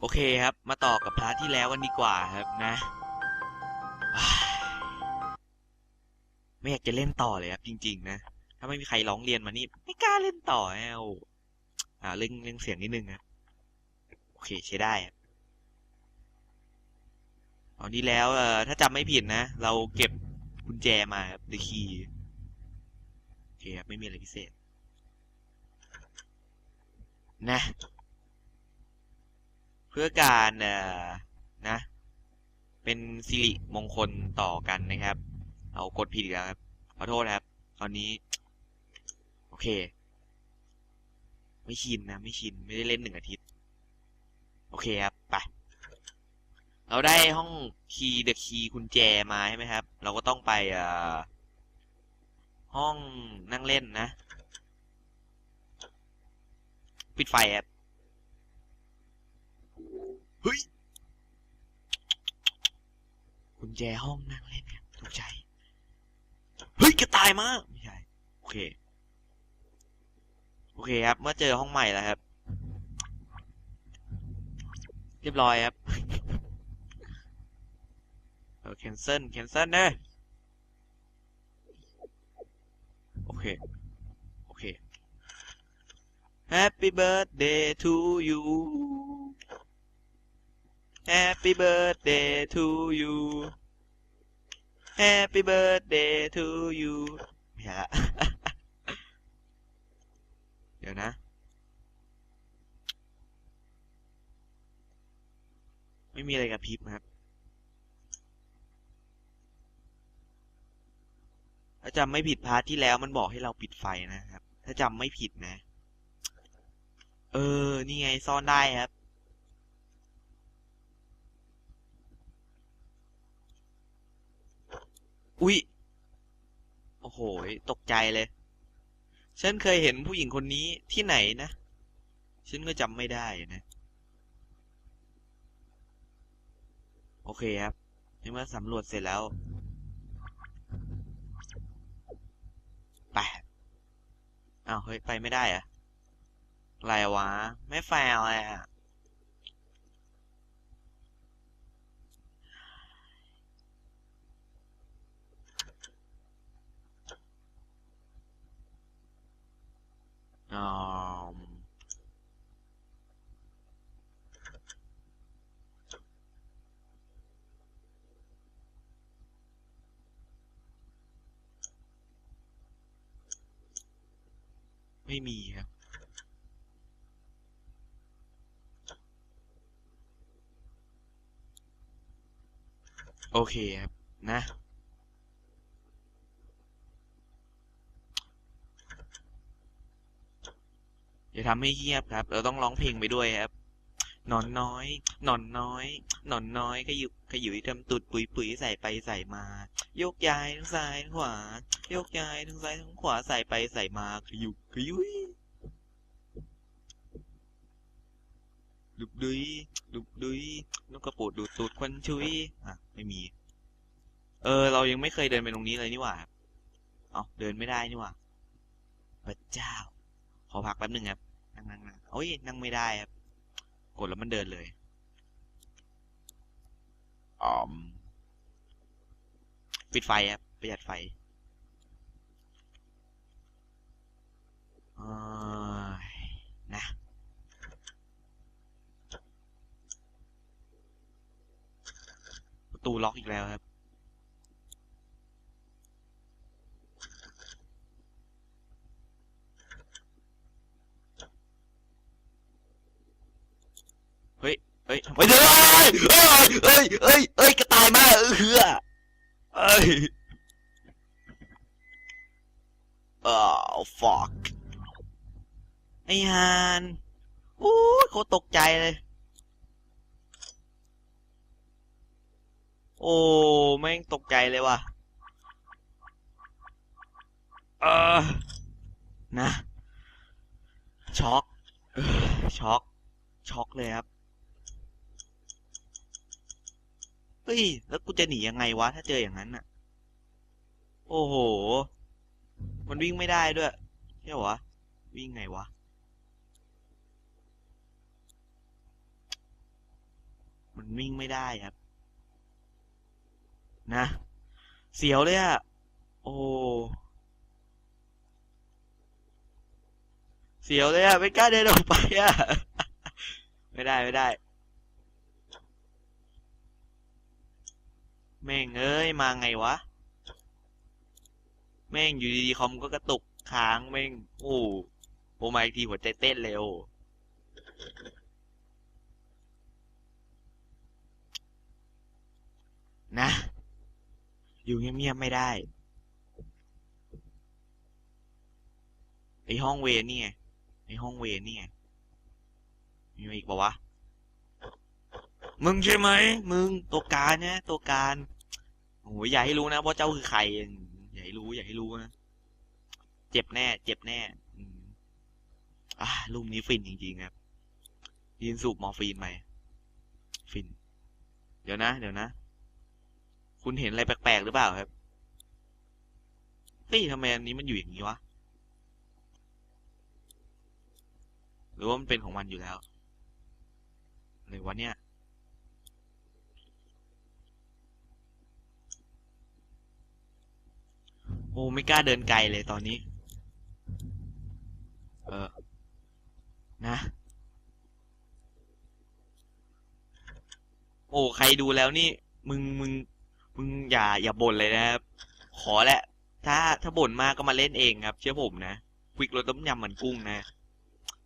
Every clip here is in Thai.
โอเคครับ มาต่อกับพาร์ทที่แล้วกันดีกว่าครับนะไม่อยากจะเล่นต่อเลยครับจริง ๆ นะ ถ้าไม่มีใครร้องเรียนมานี่ ไม่กล้าเล่นต่อแล้วอ่าเร่งเร่งเสียงนิดนึงครับโอเคใช้ได้ครับตอนนี้แล้วเอ่อถ้าจำไม่ผิดนะ เราเก็บกุญแจมาครับ the key โอเคครับไม่มีอะไรพิเศษ นะ พื่อการเอ่อนะ เป็นสิริมงคลต่อกันนะครับ เอากดผิดแล้วครับ ขอโทษครับ ตอนนี้ โอเค ไม่ชินนะ ไม่ชิน ไม่ได้เล่นหนึ่งอาทิตย์ โอเคครับ ไป เราได้ห้องคีย์เดอะคีย์กุญแจมาใช่ไหมครับ เราก็ต้องไปเอ่อห้องนั่งเล่นนะ ปิดไฟครับ เฮ้ยกุญแจห้องนั่งเล่นครับถูกใจ เฮ้ยกระตายมากไม่ใช่ โอเค โอเคครับ เมื่อเจอห้องใหม่แล้วครับ เรียบร้อยครับเออ cancel cancel เนอะโอเค โอเค Happy birthday to you Happy birthday to you Happy birthday to you ไม่ใช่ละ เดี๋ยวนะไม่มีอะไรกับพิบนะครับถ้าจำไม่ผิดพาร์ทที่แล้วมันบอกให้เราปิดไฟนะครับ ถ้าจำไม่ผิดนะ เออ นี่ไงซ่อนได้ครับ อุ๊ย โอ้โห ตกใจเลย ฉันเคยเห็นผู้หญิงคนนี้ที่ไหนนะ ฉันก็จำไม่ได้นะ โอเคครับในเมื่อสำรวจเสร็จแล้ว ไปอ้าวเฮ้ย ไปไม่ได้อะอะไรวะ ไม่แฟร์เลยอะ อ๋อไม่มีครับ โอเคครับ นะ อย่าทำให้เงียบครับ เราต้องร้องเพลงไปด้วยครับหนอนน้อยหนอนน้อยหนอนน้อยขยุกขยุยทำตุดปุ๋ยปุ๋ยใส่ไปใส่มา โยกย้ายทั้งซ้ายทั้งขวา โยกย้ายทั้งซ้ายทั้งขวาใส่ไปใส่มาขยุกขยุยดุกดุยดุกดุยนกกระปูดดูดตูดควันชุยอะไม่มี เออ เรายังไม่เคยเดินไปตรงนี้เลยนี่หว่า เอาเดินไม่ได้นี่หว่าพระเจ้า ขอพักแป๊บหนึ่งครับ นั่งนั่งนั่งโอ้ยนั่งไม่ได้ครับ กดแล้วมันเดินเลยอ๋อมปิดไฟครับประหยัดไฟเอ้ยนะประตูล็อกอีกแล้วครับ ยเฮ้ยไม่ได้เอ้ยเอ้ยเอ้ยเอ้ยกระต่ายมาเออเฮือเอ้ยอ้าว fuck ไอ้ฮานโอ้ยเขาตกใจเลย โอ้แม่งตกใจเลยว่ะเออนะช็อกช็อกช็อกเลยครับ เฮ้ย แล้วกูจะหนียังไงวะ ถ้าเจออย่างนั้นน่ะ โอ้โห มันวิ่งไม่ได้ด้วยใช่เหรอวะวิ่งไงวะ มันวิ่งไม่ได้ครับ นะ เสียวเลยอะโอ้เสียวเลยอะไม่กล้าเดินออกไปอะไม่ได้ไม่ได้ แม่งเอ้ย มาไงวะ แม่งอยู่ดีๆคอมก็กระตุกค้างแม่ง โอ้โหมาอีกทีหัวใจเต้นเร็ว นะ อยู่เงียบๆไม่ได้ ไอห้องเวรนี่ไงไอห้องเวรนี่ไงมีมาอีกปะวะ มึงใช่ไหม มึงตัวการเนี่ยตัวการ โอ้ยอย่าให้รู้นะว่าเจ้าคือใครอย่าให้รู้อย่าให้รู้นะเจ็บแน่ เจ็บแน่อ่ารูปนี้ฟินจริงๆครับยินสูบมอร์ฟีนไหมฟิน เดี๋ยวนะ เดี๋ยวนะ คุณเห็นอะไรแปลกๆหรือเปล่าครับเฮ้ยทำไมอันนี้มันอยู่อย่างนี้วะหรือว่ามันเป็นของมันอยู่แล้วอะไรวะเนี่ย อ้ไม่กล้าเดินไกลเลยตอนนี้ เออ นะ โอ้ใครดูแล้วนี่ มึงมึง มึงอย่าอย่าบ่นเลยนะครับ ขอแหละ ถ้าถ้าบ่นมากก็มาเล่นเองครับ เชื่อผมนะควิกรสต้มยำเหมันกุ้งนะ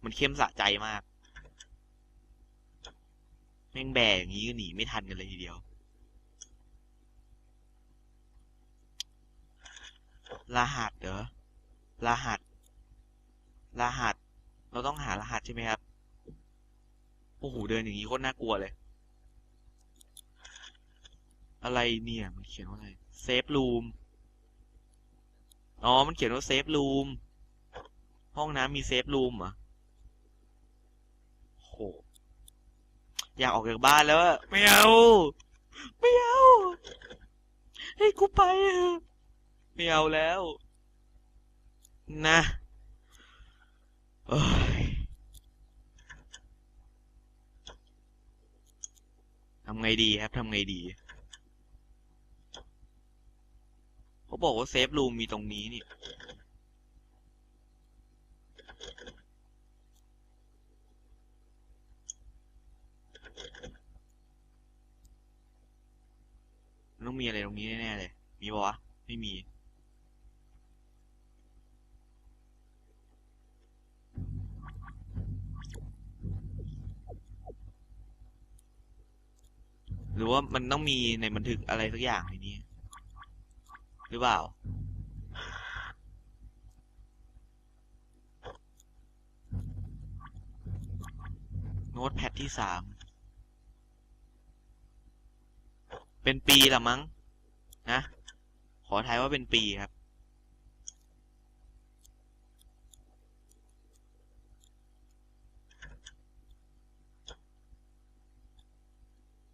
มันเข้มสะใจมาก แม่งแบกอย่างนี้ก็หนีไม่ทันกันเลยทีเดียว รหัสเหรอ รหัส รหัส เราต้องหารหัสใช่ไหมครับ โอ้โห เดินอย่างนี้โคตรน่ากลัวเลย อะไรเนี่ย มันเขียนว่าอะไร เซฟรูม อ๋อ มันเขียนว่าเซฟรูม ห้องน้ำมีเซฟรูมเหรอโห อยากออกจากบ้านแล้วอะไม่เอา ไม่เอา ให้กูไปเถอะ ไม่เอาแล้ว นะทำไงดีครับทำไงดี เขาบอกว่าเซฟรูมมีตรงนี้นี่ต้องมีอะไรตรงนี้แน่ๆเลย มีปะวะ ไม่มี ว่ามันต้องมีในบันทึกอะไรสักอย่างในนี้ หรือเปล่า โน้ตแพดที่สาม เป็นปีละมั้ง นะ ขอทายว่าเป็นปีครับ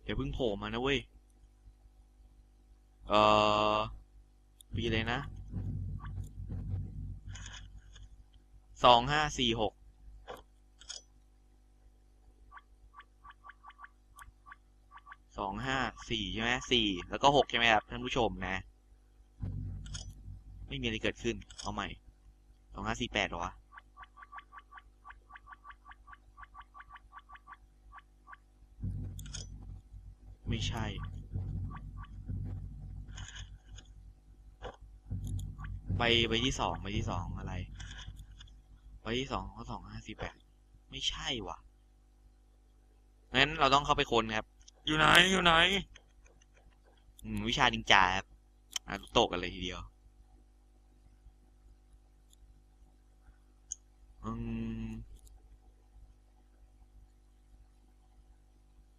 เดี๋ยวเพิ่งโผล่มานะเว้ย เอ่อปีเลยนะ สองห้าสี่หก สองห้าสี่ใช่ไหมสี่แล้วก็หกใช่ไหมครับท่านผู้ชมนะ ไม่มีอะไรเกิดขึ้น เอาใหม่ สองห้าสี่แปดหรอวะ ไม่ใช่ไปไปที่สองไปที่สองอะไรไปที่สองข้อสองห้าสี่แปดไม่ใช่ว่ะงั้นเราต้องเข้าไปค้นครับ อยู่ไหนอยู่ไหนวิชาดิงจาครับโตกกันเลยทีเดียวอืม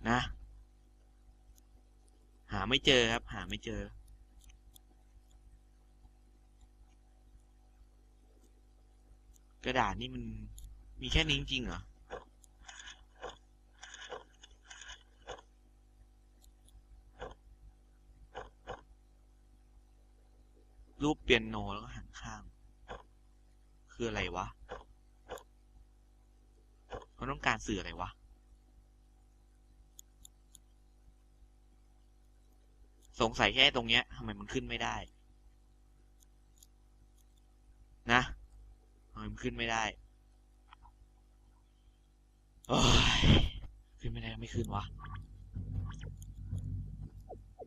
นะาไม่เจอครับ หาไม่เจอ กระดาษนี่มันมีแค่นี้จริงเหรอรูปเปียโนแล้วก็หันข้าง คืออะไรวะเขาต้องการสื่ออะไรวะ สงสัยแค่ตรงเนี้ยทำไมมันขึ้นไม่ได้ นะทำไมมันขึ้นไม่ได้โอ้ยขึ้นไม่ได้ไม่ขึ้นวะ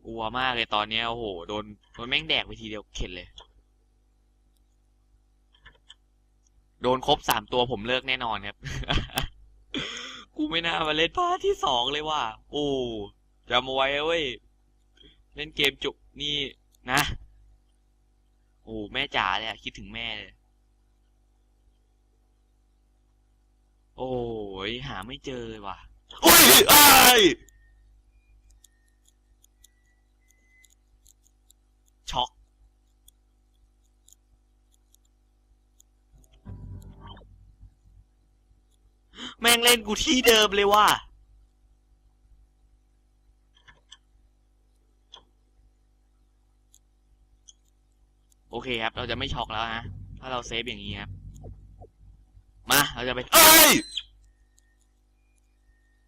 กลัวมากเลยตอนเนี้ยโอ้โหโดนโดนแม่งแดกไปทีเดียวเข็ดเลย โดนครบสามตัวผมเลิกแน่นอนครับ กูไม่น่ามาเล่นพาร์ทที่สองเลยว่ะโอ้จำเอาไว้เว้ย เล่นเกมจุกนี่นะ โอ้แม่จ๋าเลยอะคิดถึงแม่เลย โอ้ยหาไม่เจอเลยว่ะโอ้ยไอ้ช็อก แม่งเล่นกูที่เดิมเลยว่ะ เคครับ เราจะไม่ช็อกแล้วฮะ ถ้าเราเซฟอย่างนี้ครับ มา เราจะไปเอ้ย